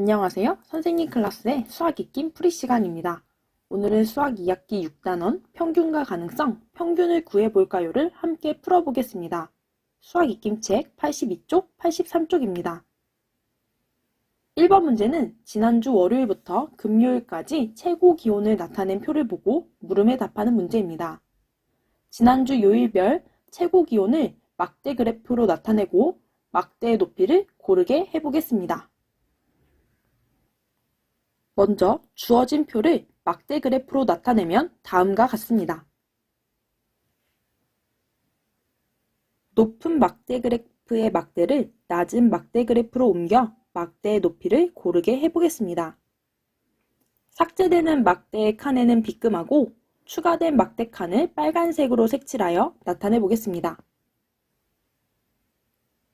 안녕하세요. 선생님 클래스의 수학 익힘 풀이 시간입니다. 오늘은 수학 2학기 6단원 평균과 가능성, 평균을 구해볼까요를 함께 풀어보겠습니다. 수학 익힘책 82쪽, 83쪽입니다. 1번 문제는 지난주 월요일부터 금요일까지 최고 기온을 나타낸 표를 보고 물음에 답하는 문제입니다. 지난주 요일별 최고 기온을 막대 그래프로 나타내고 막대의 높이를 고르게 해보겠습니다. 먼저 주어진 표를 막대 그래프로 나타내면 다음과 같습니다. 높은 막대 그래프의 막대를 낮은 막대 그래프로 옮겨 막대의 높이를 고르게 해보겠습니다. 삭제되는 막대의 칸에는 비금하고 추가된 막대 칸을 빨간색으로 색칠하여 나타내 보겠습니다.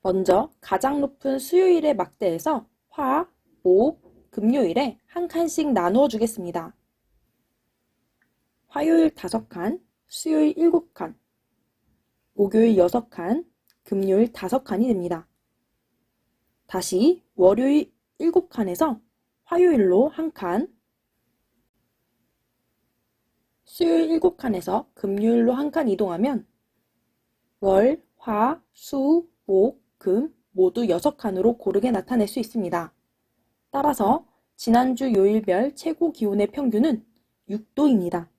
먼저 가장 높은 수요일의 막대에서 화, 목, 금요일에 한 칸씩 나누어 주겠습니다. 화요일 5칸, 수요일 7칸, 목요일 6칸, 금요일 5칸이 됩니다. 다시 월요일 7칸에서 화요일로 1칸, 수요일 7칸에서 금요일로 1칸 이동하면 월, 화, 수, 목, 금 모두 6칸으로 고르게 나타낼 수 있습니다. 따라서 지난주 요일별 최고 기온의 평균은 6도입니다.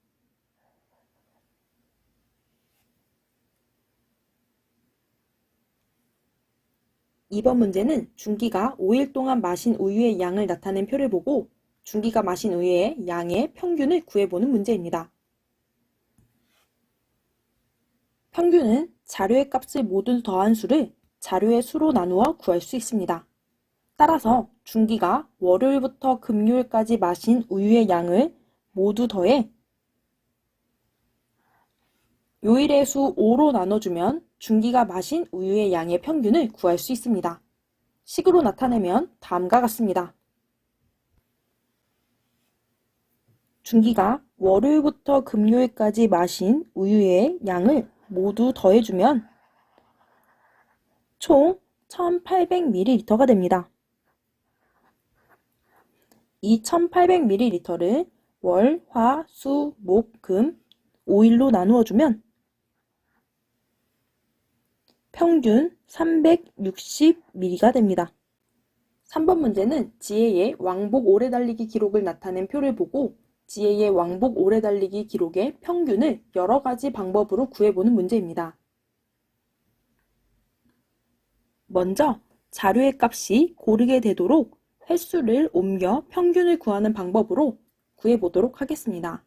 이번 문제는 준기가 5일 동안 마신 우유의 양을 나타낸 표를 보고 준기가 마신 우유의 양의 평균을 구해보는 문제입니다. 평균은 자료의 값을 모두 더한 수를 자료의 수로 나누어 구할 수 있습니다. 따라서 준기가 월요일부터 금요일까지 마신 우유의 양을 모두 더해 요일의 수 5로 나눠주면 준기가 마신 우유의 양의 평균을 구할 수 있습니다. 식으로 나타내면 다음과 같습니다. 준기가 월요일부터 금요일까지 마신 우유의 양을 모두 더해주면 총 1800ml가 됩니다. 이 1800ml를 월, 화, 수, 목, 금 5일로 나누어 주면 평균 360ml가 됩니다. 3번 문제는 지혜의 왕복 오래 달리기 기록을 나타낸 표를 보고 지혜의 왕복 오래 달리기 기록의 평균을 여러 가지 방법으로 구해보는 문제입니다. 먼저 자료의 값이 고르게 되도록 횟수를 옮겨 평균을 구하는 방법으로 구해보도록 하겠습니다.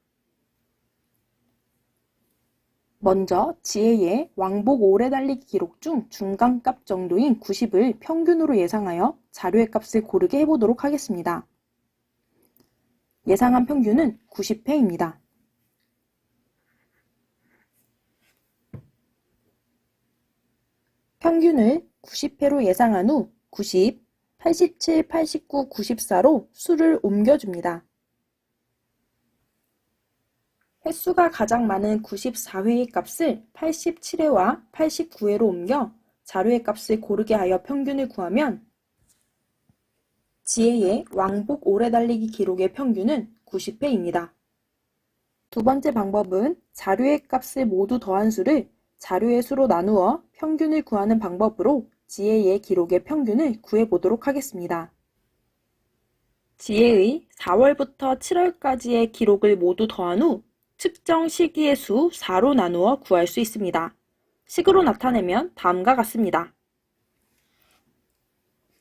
먼저 지혜의 왕복 오래 달리기 기록 중 중간값 정도인 90을 평균으로 예상하여 자료의 값을 고르게 해보도록 하겠습니다. 예상한 평균은 90회입니다. 평균을 90회로 예상한 후 90, 87, 89, 94로 수를 옮겨줍니다. 횟수가 가장 많은 94회의 값을 87회와 89회로 옮겨 자료의 값을 고르게 하여 평균을 구하면 지혜의 왕복 오래 달리기 기록의 평균은 90회입니다. 두 번째 방법은 자료의 값을 모두 더한 수를 자료의 수로 나누어 평균을 구하는 방법으로 지혜의 기록의 평균을 구해보도록 하겠습니다. 지혜의 4월부터 7월까지의 기록을 모두 더한 후 측정 시기의 수 4로 나누어 구할 수 있습니다. 식으로 나타내면 다음과 같습니다.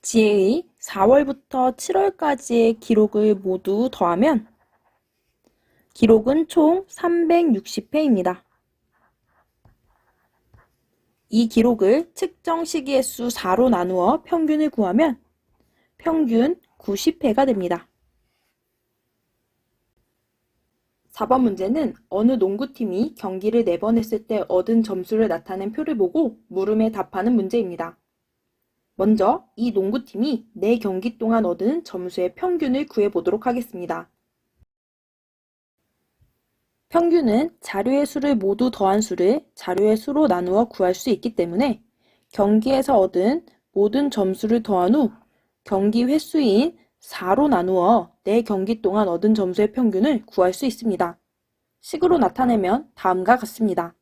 지혜의 4월부터 7월까지의 기록을 모두 더하면 기록은 총 360회입니다. 이 기록을 측정 시기의 수 4로 나누어 평균을 구하면 평균 90회가 됩니다. 4번 문제는 어느 농구팀이 경기를 4번 했을 때 얻은 점수를 나타낸 표를 보고 물음에 답하는 문제입니다. 먼저 이 농구팀이 4경기 동안 얻은 점수의 평균을 구해보도록 하겠습니다. 평균은 자료의 수를 모두 더한 수를 자료의 수로 나누어 구할 수 있기 때문에 경기에서 얻은 모든 점수를 더한 후 경기 횟수인 4로 나누어 4경기 동안 얻은 점수의 평균을 구할 수 있습니다. 식으로 나타내면 다음과 같습니다.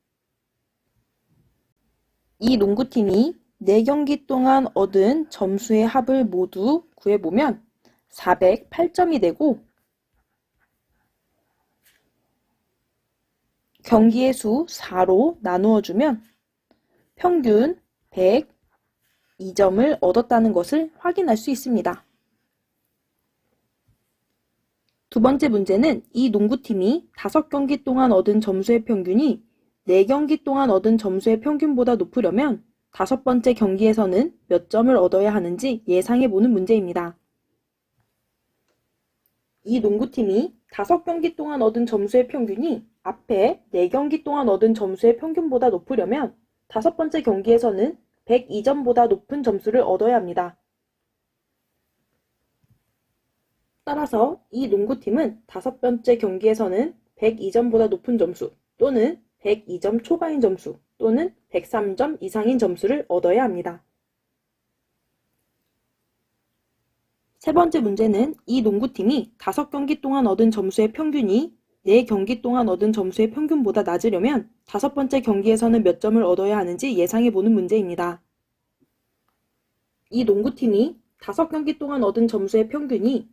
이 농구팀이 4경기 동안 얻은 점수의 합을 모두 구해보면 408점이 되고 경기의 수 4로 나누어 주면 평균 102점을 얻었다는 것을 확인할 수 있습니다. 두 번째 문제는 이 농구팀이 5경기 동안 얻은 점수의 평균이 4경기 동안 얻은 점수의 평균보다 높으려면 다섯 번째 경기에서는 몇 점을 얻어야 하는지 예상해 보는 문제입니다. 이 농구팀이 5경기 동안 얻은 점수의 평균이 앞에 4경기 동안 얻은 점수의 평균보다 높으려면 다섯 번째 경기에서는 102점보다 높은 점수를 얻어야 합니다. 따라서 이 농구팀은 다섯 번째 경기에서는 102점보다 높은 점수 또는 102점 초과인 점수 또는 103점 이상인 점수를 얻어야 합니다. 세 번째 문제는 이 농구팀이 다섯 경기 동안 얻은 점수의 평균이 네 경기 동안 얻은 점수의 평균보다 낮으려면 다섯 번째 경기에서는 몇 점을 얻어야 하는지 예상해 보는 문제입니다. 이 농구팀이 다섯 경기 동안 얻은 점수의 평균이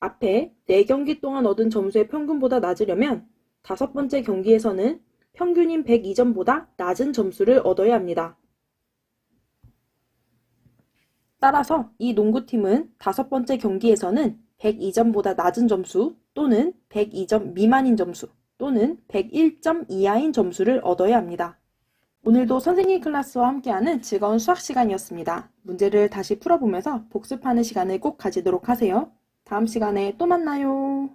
앞에 네 경기 동안 얻은 점수의 평균보다 낮으려면 다섯 번째 경기에서는 평균인 102점보다 낮은 점수를 얻어야 합니다. 따라서 이 농구팀은 다섯 번째 경기에서는 102점보다 낮은 점수 또는 102점 미만인 점수 또는 101점 이하인 점수를 얻어야 합니다. 오늘도 선생님 클래스와 함께하는 즐거운 수학 시간이었습니다. 문제를 다시 풀어보면서 복습하는 시간을 꼭 가지도록 하세요. 다음 시간에 또 만나요.